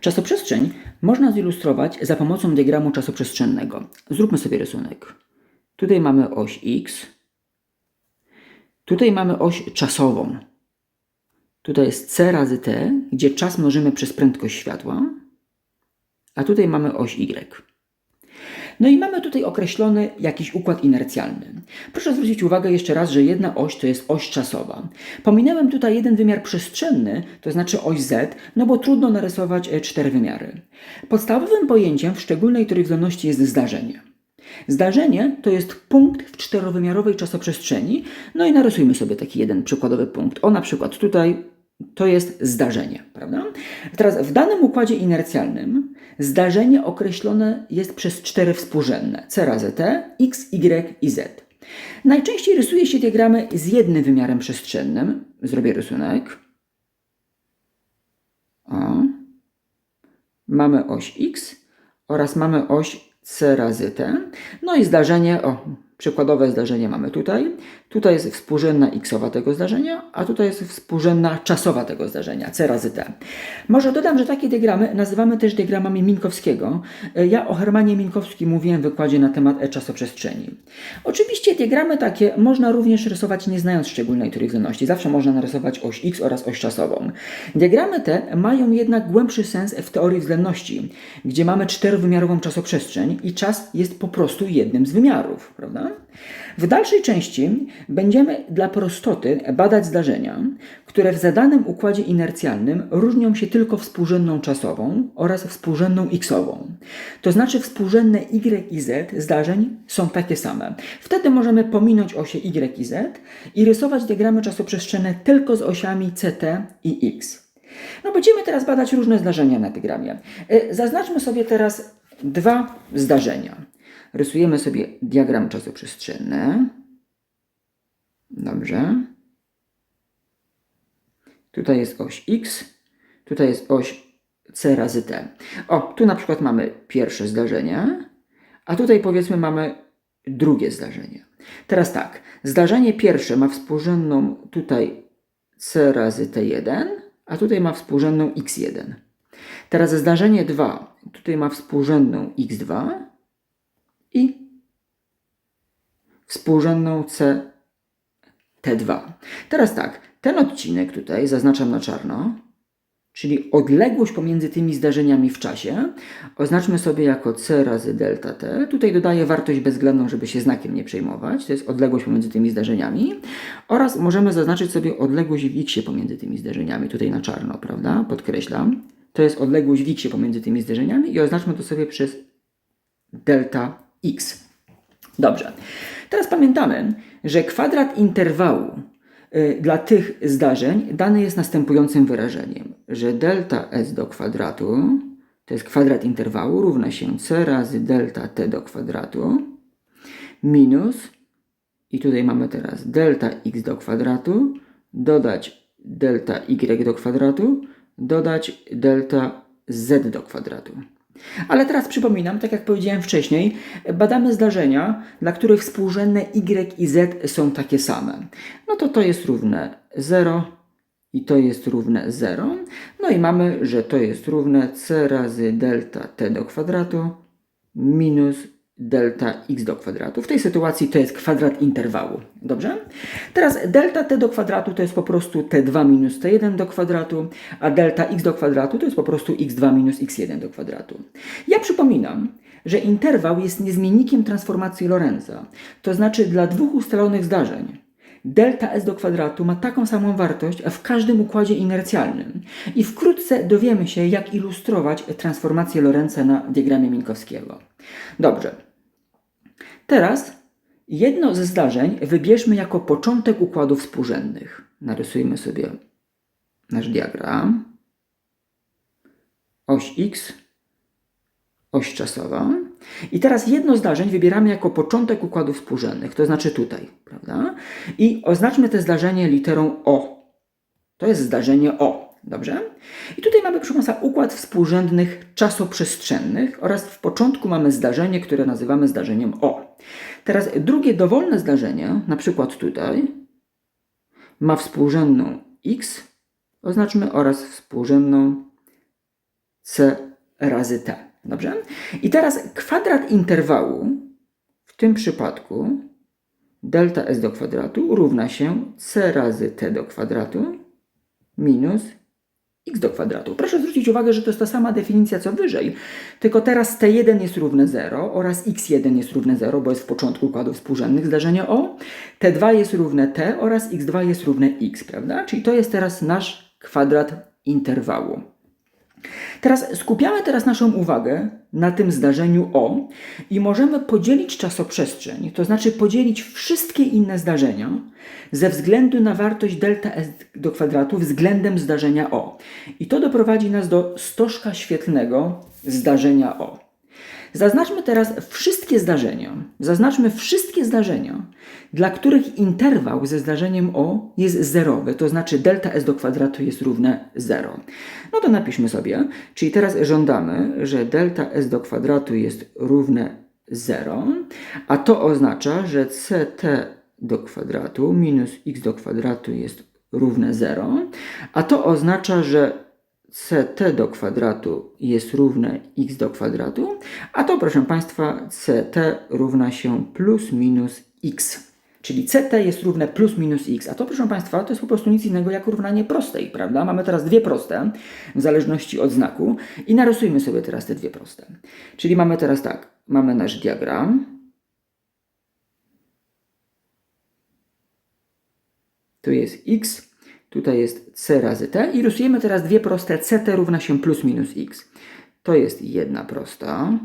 Czasoprzestrzeń można zilustrować za pomocą diagramu czasoprzestrzennego. Zróbmy sobie rysunek. Tutaj mamy oś x, tutaj mamy oś czasową. Tutaj jest c razy t, gdzie czas mnożymy przez prędkość światła, a tutaj mamy oś y. No i mamy tutaj określony jakiś układ inercjalny. Proszę zwrócić uwagę jeszcze raz, że jedna oś to jest oś czasowa. Pominąłem tutaj jeden wymiar przestrzenny, to znaczy oś z, no bo trudno narysować e, cztery wymiary. Podstawowym pojęciem w szczególnej trójwzględności jest zdarzenie. Zdarzenie to jest punkt w czterowymiarowej czasoprzestrzeni. No i narysujmy sobie taki jeden przykładowy punkt. O na przykład tutaj to jest zdarzenie, prawda? Teraz w danym układzie inercjalnym zdarzenie określone jest przez cztery współrzędne c razy t, x, y i z. Najczęściej rysuje się diagramy z jednym wymiarem przestrzennym. Zrobię rysunek. O. Mamy oś x oraz mamy oś c razy t. No i zdarzenie, o, przykładowe zdarzenie mamy tutaj. Tutaj jest współrzędna xowa tego zdarzenia, a tutaj jest współrzędna czasowa tego zdarzenia, c razy t. Może dodam, że takie diagramy nazywamy też diagramami Minkowskiego. Ja o Hermanie Minkowskim mówiłem w wykładzie na temat e-czasoprzestrzeni. Oczywiście diagramy takie można również rysować nie znając szczególnej trójwzględności. Zawsze można narysować oś x oraz oś czasową. Diagramy te mają jednak głębszy sens w teorii względności, gdzie mamy czterowymiarową czasoprzestrzeń i czas jest po prostu jednym z wymiarów, prawda? W dalszej części będziemy dla prostoty badać zdarzenia, które w zadanym układzie inercjalnym różnią się tylko współrzędną czasową oraz współrzędną xową. To znaczy współrzędne y i z zdarzeń są takie same. Wtedy możemy pominąć osie y i z i rysować diagramy czasoprzestrzenne tylko z osiami ct i x. No będziemy teraz badać różne zdarzenia na diagramie. Y, Zaznaczmy sobie teraz dwa zdarzenia. Rysujemy sobie diagram czasoprzestrzenny. Dobrze. Tutaj jest oś x, tutaj jest oś c razy t. O, tu na przykład mamy pierwsze zdarzenie, a tutaj powiedzmy mamy drugie zdarzenie. Teraz tak, zdarzenie pierwsze ma współrzędną tutaj c razy t1, a tutaj ma współrzędną x1. Teraz zdarzenie 2 tutaj ma współrzędną x2 i współrzędną c T2. Teraz tak, ten odcinek tutaj zaznaczam na czarno, czyli odległość pomiędzy tymi zdarzeniami w czasie, oznaczmy sobie jako c razy delta t. Tutaj dodaję wartość bezwzględną, żeby się znakiem nie przejmować. To jest odległość pomiędzy tymi zdarzeniami. Oraz możemy zaznaczyć sobie odległość w x pomiędzy tymi zdarzeniami. Tutaj na czarno, prawda? Podkreślam. To jest odległość w x pomiędzy tymi zdarzeniami i oznaczmy to sobie przez delta x. Dobrze. Teraz pamiętamy, że kwadrat interwału y, dla tych zdarzeń dany jest następującym wyrażeniem, że delta s do kwadratu to jest kwadrat interwału równa się c razy delta t do kwadratu minus i tutaj mamy teraz delta x do kwadratu dodać delta y do kwadratu dodać delta z do kwadratu. Ale teraz przypominam, tak jak powiedziałem wcześniej, badamy zdarzenia, dla których współrzędne y i z są takie same. No to to jest równe 0 i to jest równe 0. No i mamy, że to jest równe c razy delta t do kwadratu minus delta x do kwadratu. W tej sytuacji to jest kwadrat interwału. Dobrze? Teraz delta t do kwadratu to jest po prostu t2 minus t1 do kwadratu, a delta x do kwadratu to jest po prostu x2 minus x1 do kwadratu. Ja przypominam, że interwał jest niezmiennikiem transformacji Lorenza. To znaczy dla dwóch ustalonych zdarzeń delta s do kwadratu ma taką samą wartość w każdym układzie inercjalnym. I wkrótce dowiemy się, jak ilustrować transformację Lorenza na diagramie Minkowskiego. Dobrze. Teraz jedno ze zdarzeń wybierzmy jako początek układów współrzędnych. Narysujmy sobie nasz diagram. Oś x, oś czasowa. I teraz jedno zdarzeń wybieramy jako początek układów współrzędnych, to znaczy tutaj, prawda? I oznaczmy to zdarzenie literą O. To jest zdarzenie O, dobrze? I tutaj mamy, proszę Państwa, układ współrzędnych czasoprzestrzennych oraz w początku mamy zdarzenie, które nazywamy zdarzeniem O. Teraz drugie dowolne zdarzenie, na przykład tutaj, ma współrzędną X, oznaczmy oraz współrzędną c razy t. Dobrze? I teraz kwadrat interwału w tym przypadku delta s do kwadratu równa się c razy t do kwadratu minus x do kwadratu. Proszę zwrócić uwagę, że to jest ta sama definicja co wyżej, tylko teraz t1 jest równe 0 oraz x1 jest równe 0, bo jest w początku układów współrzędnych zdarzenia O. t2 jest równe t oraz x2 jest równe x, prawda? Czyli to jest teraz nasz kwadrat interwału. Teraz skupiamy teraz naszą uwagę na tym zdarzeniu O i możemy podzielić czasoprzestrzeń, to znaczy podzielić wszystkie inne zdarzenia ze względu na wartość delta S do kwadratu względem zdarzenia O. I to doprowadzi nas do stożka świetlnego zdarzenia O. Zaznaczmy teraz wszystkie zdarzenia. Zaznaczmy wszystkie zdarzenia, dla których interwał ze zdarzeniem O jest zerowy, to znaczy delta S do kwadratu jest równe 0. No to napiszmy sobie, czyli teraz żądamy, że delta S do kwadratu jest równe 0, a to oznacza, że CT do kwadratu minus x do kwadratu jest równe 0, a to oznacza, że ct do kwadratu jest równe x do kwadratu, a to proszę Państwa ct równa się plus minus x. Czyli ct jest równe plus minus x, a to proszę Państwa to jest po prostu nic innego jak równanie prostej, prawda? Mamy teraz dwie proste w zależności od znaku i narysujmy sobie teraz te dwie proste. Czyli mamy teraz tak, mamy nasz diagram. Tu jest x, Tutaj jest c razy t i rysujemy teraz dwie proste ct równa się plus minus x. To jest jedna prosta.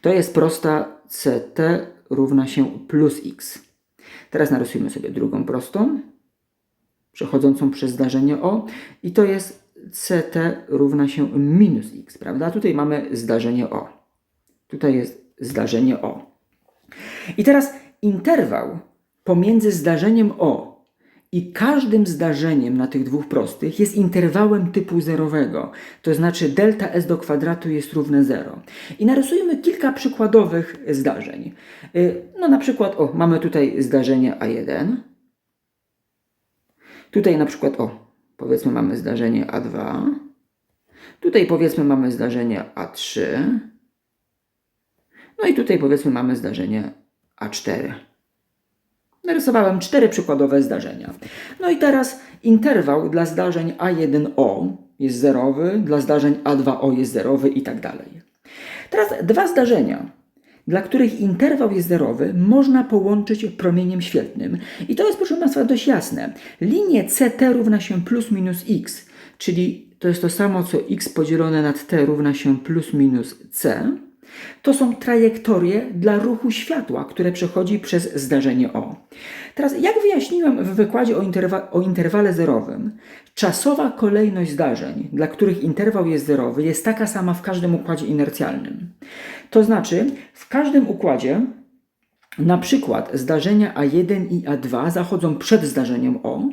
To jest prosta ct równa się plus x. Teraz narysujmy sobie drugą prostą, przechodzącą przez zdarzenie o i to jest ct równa się minus x, prawda? Tutaj mamy zdarzenie o. Tutaj jest zdarzenie o. I teraz interwał pomiędzy zdarzeniem o i każdym zdarzeniem na tych dwóch prostych jest interwałem typu zerowego, to znaczy delta s do kwadratu jest równe 0. I narysujemy kilka przykładowych zdarzeń. Y, no na przykład, o, mamy tutaj zdarzenie A1. Tutaj na przykład, o, powiedzmy mamy zdarzenie A2. Tutaj powiedzmy mamy zdarzenie A3. No i tutaj powiedzmy mamy zdarzenie A4. Narysowałem cztery przykładowe zdarzenia. No i teraz interwał dla zdarzeń A1O jest zerowy, dla zdarzeń A2O jest zerowy i tak dalej. Teraz dwa zdarzenia, dla których interwał jest zerowy, można połączyć promieniem świetlnym. I to jest, proszę Państwa, dość jasne. Linie CT równa się plus minus x, czyli to jest to samo, co x podzielone nad t równa się plus minus c. To są trajektorie dla ruchu światła, które przechodzi przez zdarzenie O. Teraz, jak wyjaśniłem w wykładzie o, interwa o interwale zerowym, czasowa kolejność zdarzeń, dla których interwał jest zerowy, jest taka sama w każdym układzie inercjalnym. To znaczy, w każdym układzie na przykład zdarzenia A1 i A2 zachodzą przed zdarzeniem O,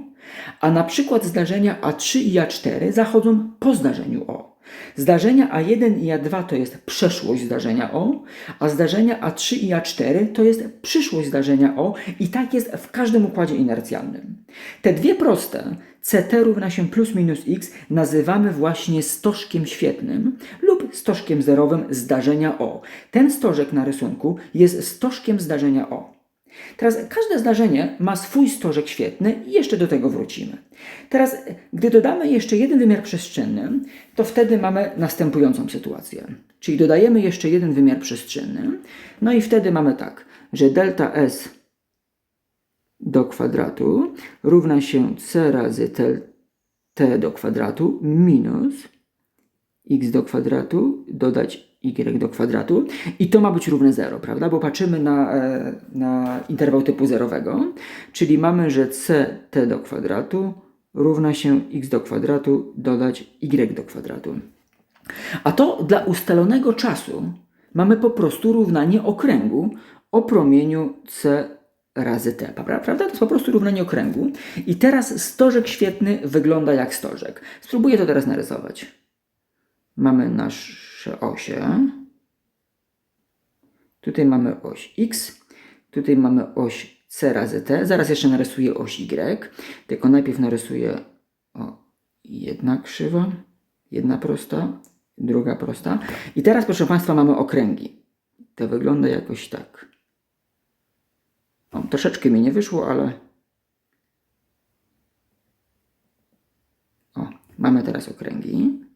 a na przykład zdarzenia A3 i A4 zachodzą po zdarzeniu O. Zdarzenia A1 i A2 to jest przeszłość zdarzenia O, a zdarzenia A3 i A4 to jest przyszłość zdarzenia O i tak jest w każdym układzie inercjalnym. Te dwie proste CT równa się plus minus x nazywamy właśnie stożkiem świetnym lub stożkiem zerowym zdarzenia O. Ten stożek na rysunku jest stożkiem zdarzenia O. Teraz każde zdarzenie ma swój stożek świetny i jeszcze do tego wrócimy. Teraz, gdy dodamy jeszcze jeden wymiar przestrzenny, to wtedy mamy następującą sytuację. Czyli dodajemy jeszcze jeden wymiar przestrzenny, no i wtedy mamy tak, że delta S do kwadratu równa się c razy t, t do kwadratu minus x do kwadratu dodać y do kwadratu i to ma być równe 0, prawda? Bo patrzymy na, e, na interwał typu zerowego, czyli mamy, że ct do kwadratu równa się x do kwadratu dodać y do kwadratu. A to dla ustalonego czasu mamy po prostu równanie okręgu o promieniu c razy t, prawda? To jest po prostu równanie okręgu. I teraz stożek świetny wygląda jak stożek. Spróbuję to teraz narysować. Mamy nasze osie. Tutaj mamy oś x, tutaj mamy oś c razy t. Zaraz jeszcze narysuję oś y, tylko najpierw narysuję o, jedna krzywa, jedna prosta, druga prosta. I teraz, proszę Państwa, mamy okręgi. To wygląda jakoś tak. O, troszeczkę mi nie wyszło, ale. O, mamy teraz okręgi.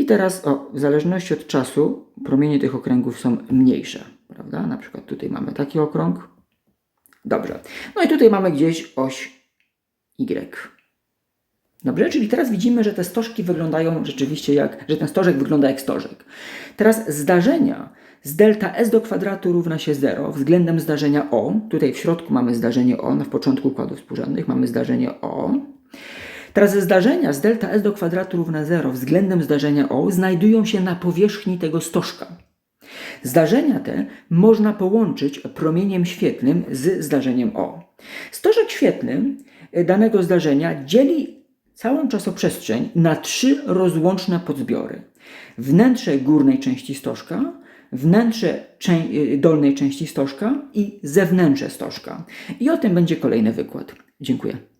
I teraz, o, w zależności od czasu, promienie tych okręgów są mniejsze, prawda? Na przykład tutaj mamy taki okrąg. Dobrze. No i tutaj mamy gdzieś oś Y. Dobrze, czyli teraz widzimy, że te stożki wyglądają rzeczywiście jak, że ten stożek wygląda jak stożek. Teraz zdarzenia z delta s do kwadratu równa się 0 względem zdarzenia O. Tutaj w środku mamy zdarzenie O, na początku układów współrzędnych mamy zdarzenie O. Teraz zdarzenia z delta s do kwadratu równa 0 względem zdarzenia O znajdują się na powierzchni tego stożka. Zdarzenia te można połączyć promieniem świetlnym z zdarzeniem O. Stożek świetlny y, danego zdarzenia dzieli całą czasoprzestrzeń na trzy rozłączne podzbiory. Wnętrze górnej części stożka, wnętrze y, dolnej części stożka i zewnętrze stożka. I o tym będzie kolejny wykład. Dziękuję.